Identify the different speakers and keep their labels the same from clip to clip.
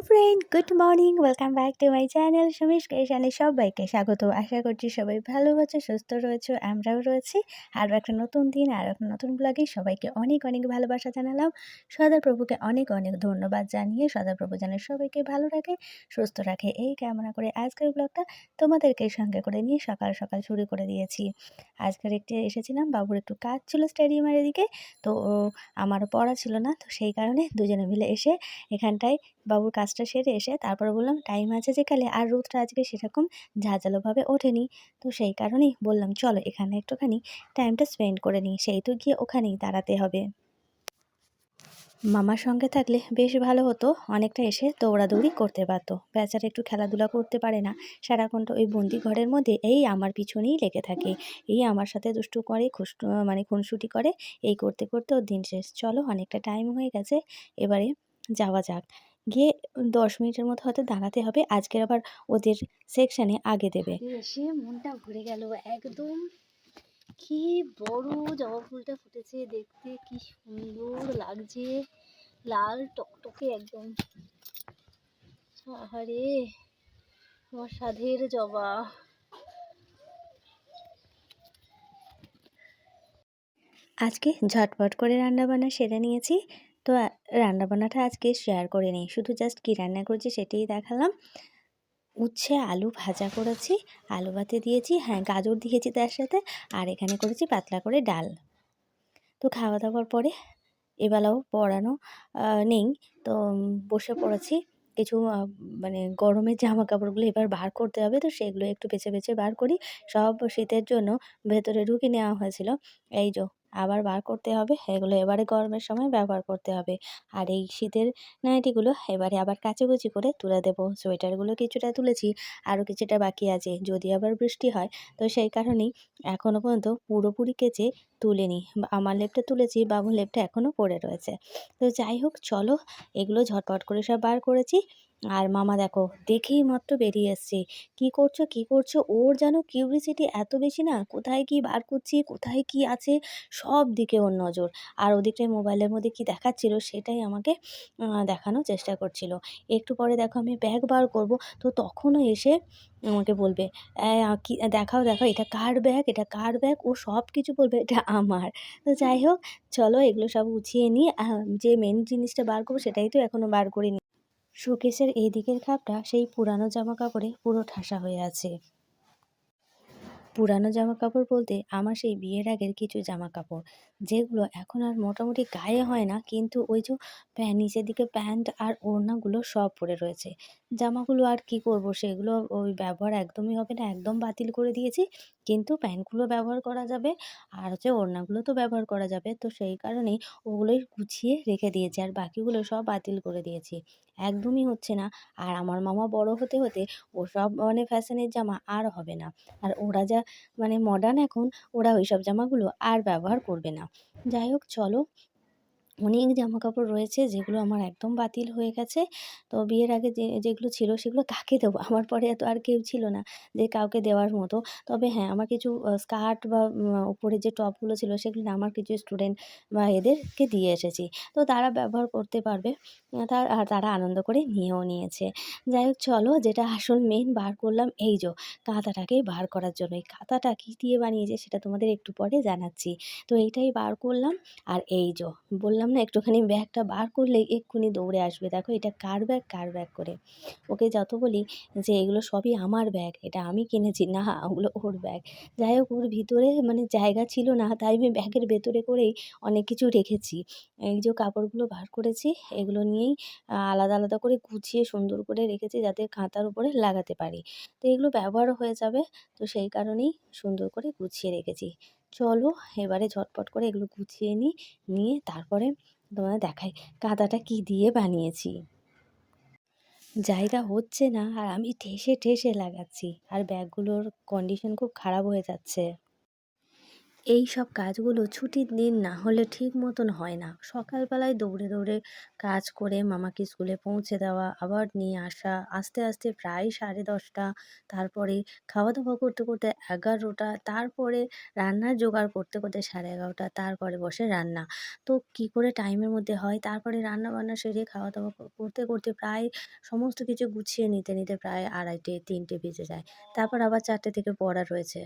Speaker 1: Good morning welcome back to my channel সুমিশ কেশানে সবাইকে স্বাগত। আশা করছি সবাই ভালো আছে, সুস্থ রয়েছে, আমরাও রয়েছি। আরও একটা নতুন দিন আর একটা নতুন ব্লগে সবাইকে অনেক অনেক ভালোবাসা জানালাম। সদাপ্রভুকে অনেক অনেক ধন্যবাদ জানিয়ে সদাপ্রভু যেন সবাইকে ভালো রাখে, সুস্থ রাখে। এই কামনা করে আজকের ব্লগটা তোমাদেরকে সঙ্গে করে নিয়ে সকাল সকাল শুরু করে দিয়েছি। আজকের একটি এসেছিলাম, বাবুর একটু কাজ ছিল স্টেডিয়ামের দিকে তো আমারও পড়া ছিল না, তো সেই কারণে দুজনে মিলে এসে এখানটায় বাবুর কাজটা সেরে এসে তারপরে বললাম, টাইম আছে যেকালে আর রোদটা আজকে সেরকম ঝাঁঝালোভাবে ওঠেনি। তো সেই কারণেই বললাম, চলো এখানে একটুখানি টাইমটা স্পেন্ড করে নিই, সেই তো গিয়ে ওখানেই দাঁড়াতে হবে। মামার সঙ্গে থাকলে বেশ ভালো হতো, অনেকটা এসে দৌড়াদৌড়ি করতে পারতো। বেচারা একটু খেলাধুলা করতে পারে না সারাক্ষণটা ওই বন্দি ঘরের মধ্যে এই আমার পিছনেই লেগে থাকে, এই আমার সাথে দুষ্টু করে, খুশ মানে খুনসুটি করে, এই করতে করতে ওর দিন শেষ। চলো অনেকটা টাইম হয়ে গেছে, এবারে যাওয়া যাক। গিয়ে দশ মিনিটের মতো হয়তো দাঁড়াতে হবে। আজকের আবার ওদের সেকশানে আগে দেবে।
Speaker 2: এসে মনটা ভরে গেল একদম। কি বড় জবা ফুলটা ফুটেছে দেখতে কি সুন্দর লাগছে। লাল টকটকে একদম। আহারে আমার সাধের জবা।
Speaker 1: আজকে ঝটপট করে রান্না বান্না সেরে নিয়েছি। তো রান্নাবান্নাটা আজকে শেয়ার করে নিই। শুধু জাস্ট কী রান্না করছি সেটাই দেখালাম। উচ্ছে, আলু ভাজা করেছি, আলু ভাতে দিয়েছি হ্যাঁ গাজর দিয়েছি তার সাথে, আর এখানে করেছি পাতলা করে ডাল। তো খাওয়া দাওয়ার পরে এবেলাও পড়ানো নেই। তো বসে পড়েছি। কিছু মানে গরমের জামা কাপড়গুলো এবার বার করতে হবে, তো সেগুলো একটু বেছে বেছে বার করি। সব শীতের জন্য ভেতরে ঢুকে নেওয়া হয়েছিল। এই যো আবার বার করতে হবে। এগুলো এবারে গরমের সময় ব্যবহার করতে হবে। আর এই শীতের নাইটিগুলো এবারে আবার কাচাকুচি করে তুলে দেবো। সোয়েটারগুলো কিছুটা তুলেছি আরও কিছুটা বাকি আছে। যদি আবার বৃষ্টি হয়, তো সেই কারণেই এখনও পর্যন্ত পুরোপুরি কেচে তুলিনি। আমার লেপটা তুলেছি, বাবুর লেপটা এখনও পড়ে রয়েছে। তো যাই হোক, চলো এগুলো ঝটপট করে সব বার করেছি। আর মামা দেখো, দেখেই মাত্র বেরিয়ে এসছে। কি করছ কি করছ? ওর যেন কিউরিসিটি এত বেশি না, কোথায় কি বার করছি, কোথায় কি আছে, সব দিকে ওর নজর। আর ওদিকটায় মোবাইলের মধ্যে কি দেখাচ্ছিল, সেটাই আমাকে দেখানোর চেষ্টা করছিল। একটু পরে দেখো আমি ব্যাগ বার করব, তো তখনও এসে আমাকে বলবে কি, দেখাও দেখাও, এটা কার ব্যাগ এটা কার ব্যাগ ও সব কিছু বলবে, এটা আমার। তো যাই হোক, চলো এগুলো সব গুছিয়ে নিয়ে যে মেন জিনিসটা বার করব, সেটাই তো এখনও বার করিনি। শোকেসের এই দিকের খাপটা সেই পুরানো জামা কাপড়ে পুরো ঠাসা হয়ে আছে। পুরানো জামা কাপড় বলতে আমার সেই বিয়ের আগের কিছু জামা কাপড় যেগুলো এখন আর মোটামুটি গায়ে হয় না, কিন্তু ওই যে প্যান্ট নিচের দিকে প্যান্ট আর ওড়নাগুলো সব পরে রয়েছে। জামাগুলো আর কি করব সেগুলো ওই ব্যবহার একদমই হবে না, একদম বাতিল করে দিয়েছি, কিন্তু প্যান্টগুলো ব্যবহার করা যাবে আর হচ্ছে ওড়নাগুলো তো ব্যবহার করা যাবে, তো সেই কারণেই ওগুলোই গুছিয়ে রেখে দিয়েছি আর বাকিগুলো সব বাতিল করে দিয়েছি। একদমই হচ্ছে না। আর আমার মামা বড় হতে হতে ওসব মানে ফ্যাশনের জামা আর হবে না। আর ওরা যা মানে মডার্ন এখন, ওরা ওই সব জামাগুলো আর ব্যবহার করবে না। যাই হোক, চলো অনেক জামা কাপড় রয়েছে যেগুলো আমার একদম বাতিল হয়ে গেছে। তো বিয়ের আগে যে, যেগুলো ছিল সেগুলো কাকে দেবো? আমার পরে এত আর কেউ ছিল না যে কাউকে দেওয়ার মতো। তবে হ্যাঁ আমার কিছু স্কার্ট বা উপরে যে টপগুলো ছিল সেগুলো আমার কিছু স্টুডেন্ট বা এদেরকে দিয়ে এসেছি। তো তারা ব্যবহার করতে পারবে। তার, আর তারা আনন্দ করে নিয়েও নিয়েছে। যাই হোক, চলো যেটা আসল মেন বার করলাম এই যো কাঁথাটাকে বার করার জন্য। এই কাঁথাটা কী দিয়ে বানিয়েছে সেটা তোমাদের একটু পরে জানাচ্ছি। তো এইটাই বার করলাম। আর এই যো, বললাম না একটুখানি ব্যাগটা বার করলেই এক্ষুনি দৌড়ে আসবে। দেখো এটা কার ব্যাগ? কার ব্যাগ করে? ওকে যত বলি যে এগুলো সবই আমার ব্যাগ, এটা আমি কিনেছি, না, ওগুলো ওর ব্যাগ। যাই হোক, ওর ভিতরে মানে জায়গা ছিল না, তাই আমি ব্যাগের ভেতরে করেই অনেক কিছু রেখেছি। এই যে কাপড়গুলো বার করেছি, এগুলো নিয়েই আলাদা আলাদা করে গুছিয়ে সুন্দর করে রেখেছি যাতে কাঁথার উপরে লাগাতে পারি। তো এগুলো ব্যবহারও হয়ে যাবে, তো সেই কারণেই সুন্দর করে গুছিয়ে রেখেছি। চলো এবারে ঝটপট করে এগুলো গুছিয়ে নিই, নিয়ে তারপরে তোমাদের দেখাই কাদাটা কি দিয়ে বানিয়েছি। জায়গা হচ্ছে না আর আমি ঠেসে ঠেসে লাগাচ্ছি আর ব্যাগগুলোর কন্ডিশন খুব খারাপ হয়ে যাচ্ছে। এই সব কাজগুলো ছুটির দিন না হলে ঠিক মতন হয় না। সকালবেলায় দৌড়ে দৌড়ে কাজ করে মামাকে স্কুলে পৌঁছে দেওয়া, আবার নিয়ে আসা, আস্তে আস্তে প্রায় সাড়ে দশটা, তারপরে খাওয়া দাওয়া করতে করতে এগারোটা, তারপরে রান্নার জোগাড় করতে করতে সাড়ে এগারোটা, তারপরে বসে রান্না। তো কি করে টাইমের মধ্যে হয়? তারপরে রান্না বান্না সেরে খাওয়া দাওয়া করতে করতে প্রায় সমস্ত কিছু গুছিয়ে নিতে নিতে প্রায় আড়াইটে, তিনটে বেজে যায়। তারপর আবার চারটে থেকে পড়া রয়েছে।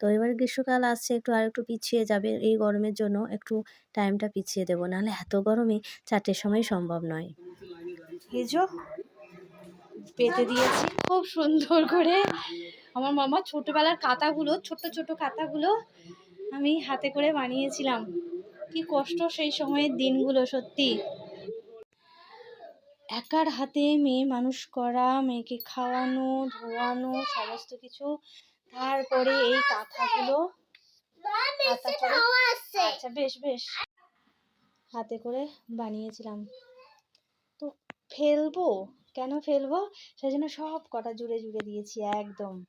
Speaker 1: তো এবার গ্রীষ্মকাল আসছে, একটু আর একটু পিছিয়ে যাবে এই গরমের জন্য একটু টাইমটা পিছিয়ে দেবো। নাহলে এত গরমে চারটের সময় সম্ভব নয়।
Speaker 2: হেজো পেতে দিয়েছি খুব সুন্দর করে। আমার মামা ছোটবেলার কাঁথাগুলো ছোট ছোট কাঁথাগুলো আমি হাতে করে বানিয়েছিলাম। কি কষ্ট সেই সময়ের দিনগুলো, সত্যি। একার হাতে মেয়ে মানুষ করা, মেয়েকে খাওয়ানো, ধোয়ানো, সমস্ত কিছু। তারপরে এই কাঁথাগুলো আচ্ছা বেশ বেশ। হাতে করে বানিয়েছিলাম। তো ফেলব? কেন ফেলব? সেই জন্য সব কটা জুড়ে জুড়ে দিয়েছি একদম।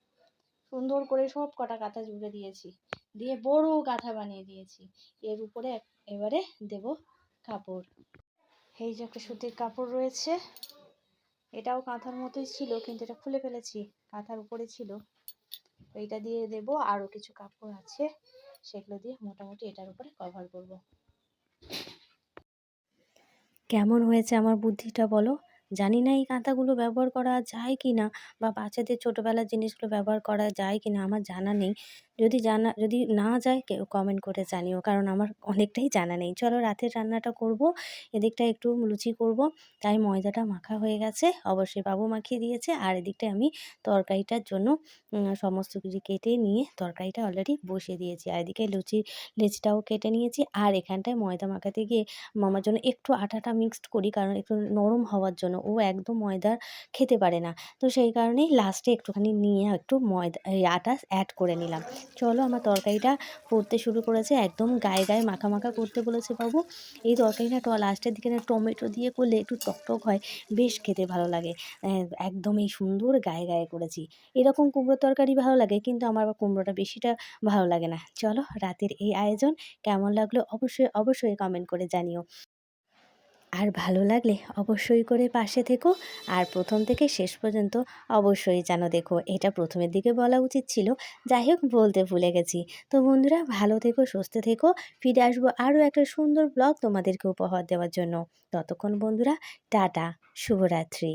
Speaker 2: সুন্দর করে সব কটা কাঁথা জুড়ে দিয়েছি। দিয়ে বড় কাঁথা বানিয়ে দিয়েছি। এর উপরে এবারে দেব কাপড়। এই যে একটা সুতির কাপড় রয়েছে। এটাও কাঁথার মতোই ছিল কিন্তু এটা খুলে ফেলেছি। কাঁথার উপরে ছিল। এইটা দিয়ে দেব। আরও কিছু কাপড় আছে। সেগুলো দিয়ে মোটামুটি এটার উপরে কভার করব।
Speaker 1: কেমন হয়েছে আমার বুদ্ধিটা বলো? জানি না এই কাঁথাগুলো ব্যবহার করা যায় কি না বা বাচ্চাদের ছোটোবেলার জিনিসগুলো ব্যবহার করা যায় কি না আমার জানা নেই। যদি জানা, যদি না যায় কেউ কমেন্ট করে জানিও কারণ আমার অনেকটাই জানা নেই। চলো রাতের রান্নাটা করব, এদিকটা একটু লুচি করব, তাই ময়দাটা মাখা হয়ে গেছে, অবশ্যই বাবু মাখিয়ে দিয়েছে আর এদিকটায় আমি তরকারিটার জন্য সমস্ত কিছু কেটে নিয়ে তরকারিটা অলরেডি বসিয়ে দিয়েছি। আর এদিকে লুচি, লেচিটাও কেটে নিয়েছি আর এখানটায় ময়দা মাখাতে গিয়ে মামার জন্য একটু আটাটা মিক্সড করি কারণ একটু নরম হওয়ার জন্য। ও একদম ময়দা খেতে পারে না। তো সেই কারণেই লাস্টে একটুখানি নিয়ে একটু ময়দা, এই আটা অ্যাড করে নিলাম। চলো আমার তরকারিটা করতে শুরু করেছে, একদম গায়ে গায়ে মাখা মাখা করতে বলেছে বাবু। এই তরকারিটা লাস্টের দিকে না টমেটো দিয়ে করলে একটু টকটক হয়, বেশ খেতে ভালো লাগে। একদম এই সুন্দর গায়ে গায়ে করেছি। এরকম কুমড়োর তরকারি ভালো লাগে, কিন্তু আমার কুমড়োটা বেশিটা ভালো লাগে না। চলো রাতের এই আয়োজন কেমন লাগল অবশ্যই অবশ্যই কমেন্ট করে জানিও। আর ভালো লাগলে অবশ্যই করে পাশে থেকো। আর প্রথম থেকে শেষ পর্যন্ত অবশ্যই যেন দেখো, এটা প্রথমের দিকে বলা উচিত ছিল। যাই হোক, বলতে ভুলে গেছি। তো বন্ধুরা, ভালো থেকো, সুস্থ থেকো। ফিরে আসব আরও একটা সুন্দর ব্লগ তোমাদেরকে উপহার দেওয়ার জন্য। ততক্ষণ বন্ধুরা, টাটা, শুভরাত্রি।